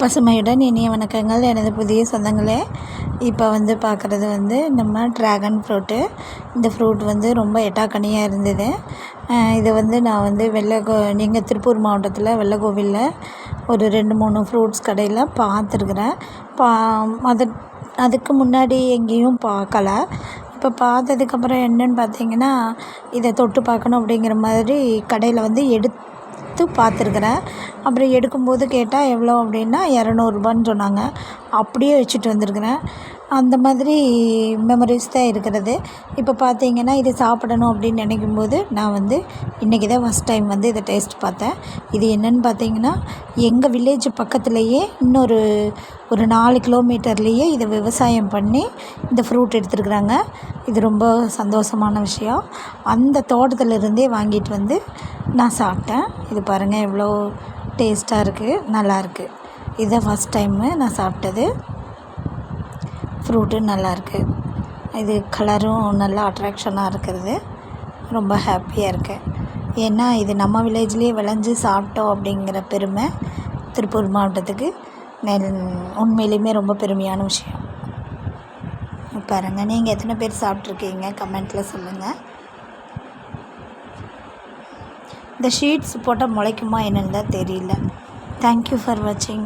பசுமையுடன் இனிய வணக்கங்கள். எனது புதிய சொந்தங்களே இப்போ வந்து பார்க்குறது வந்து நம்ம ட்ராகன் ஃப்ரூட்டு இந்த ஃப்ரூட் வந்து ரொம்ப எட்டாக்கனியாக இருந்தது. இதை வந்து நான் வந்து வெள்ளக்கோ நீங்கள் திருப்பூர் மாவட்டத்தில் வெள்ளக்கோவிலில் ஒரு ரெண்டு மூணு ஃப்ரூட்ஸ் கடையில் பார்த்துருக்குறேன் பா அது அதுக்கு முன்னாடி எங்கேயும் பார்க்கல இப்போ பார்த்ததுக்கப்புறம் என்னென்னு பார்த்தீங்கன்னா இதை தொட்டு பார்க்கணும் அப்படிங்கிற மாதிரி கடையில் வந்து எடுத்து பார்த்துருக்குறேன். அப்புறம் எடுக்கும்போது கேட்டால் எவ்வளோ? அப்படின்னா இரநூறுபான்னு சொன்னாங்க. அப்படியே வச்சுட்டு வந்திருக்கிறேன். அந்த மாதிரி மெமரிஸ் தான் இருக்கிறது. இப்போ பார்த்தீங்கன்னா இது சாப்பிடணும் அப்படின்னு நினைக்கும்போது நான் வந்து இன்றைக்கி தான் ஃபஸ்ட் டைம் வந்து இதை டேஸ்ட் பார்த்தேன். இது என்னென்னு பார்த்தீங்கன்னா எங்கள் வில்லேஜ் பக்கத்துலேயே இன்னொரு ஒரு நாலு கிலோமீட்டர்லேயே இதை விவசாயம் பண்ணி இந்த ஃப்ரூட் எடுத்துருக்குறாங்க. இது ரொம்ப சந்தோஷமான விஷயம். அந்த தோட்டத்துல இருந்தே வாங்கிட்டு வந்து நான் சாப்பிட்டேன். இது பாருங்கள் எவ்வளோ டேஸ்ட்டாக இருக்குது நல்லாயிருக்கு இதுதான் ஃபஸ்ட் டைமு நான் சாப்பிட்டது. ஃப்ரூட்டு நல்லாயிருக்கு இது கலரும் நல்லா அட்ராக்ஷனாக இருக்கிறது. ரொம்ப ஹாப்பியாக இருக்கேன் ஏன்னா இது நம்ம வில்லேஜ்லேயே விளைஞ்சி சாப்பிட்டோம் அப்படிங்கிற பெருமை திருப்பூர் மாவட்டத்துக்கு நெல் உண்மையிலுமே ரொம்ப பெருமையான விஷயம். பாருங்கள் நீங்கள் எத்தனை பேர் சாப்பிட்ருக்கீங்க கமெண்ட்டில் சொல்லுங்கள் இந்த ஷீட்ஸ் போட்டால் முளைக்குமா என்னன்னு தான் தெரியல. தேங்க்யூ ஃபார் வாட்சிங்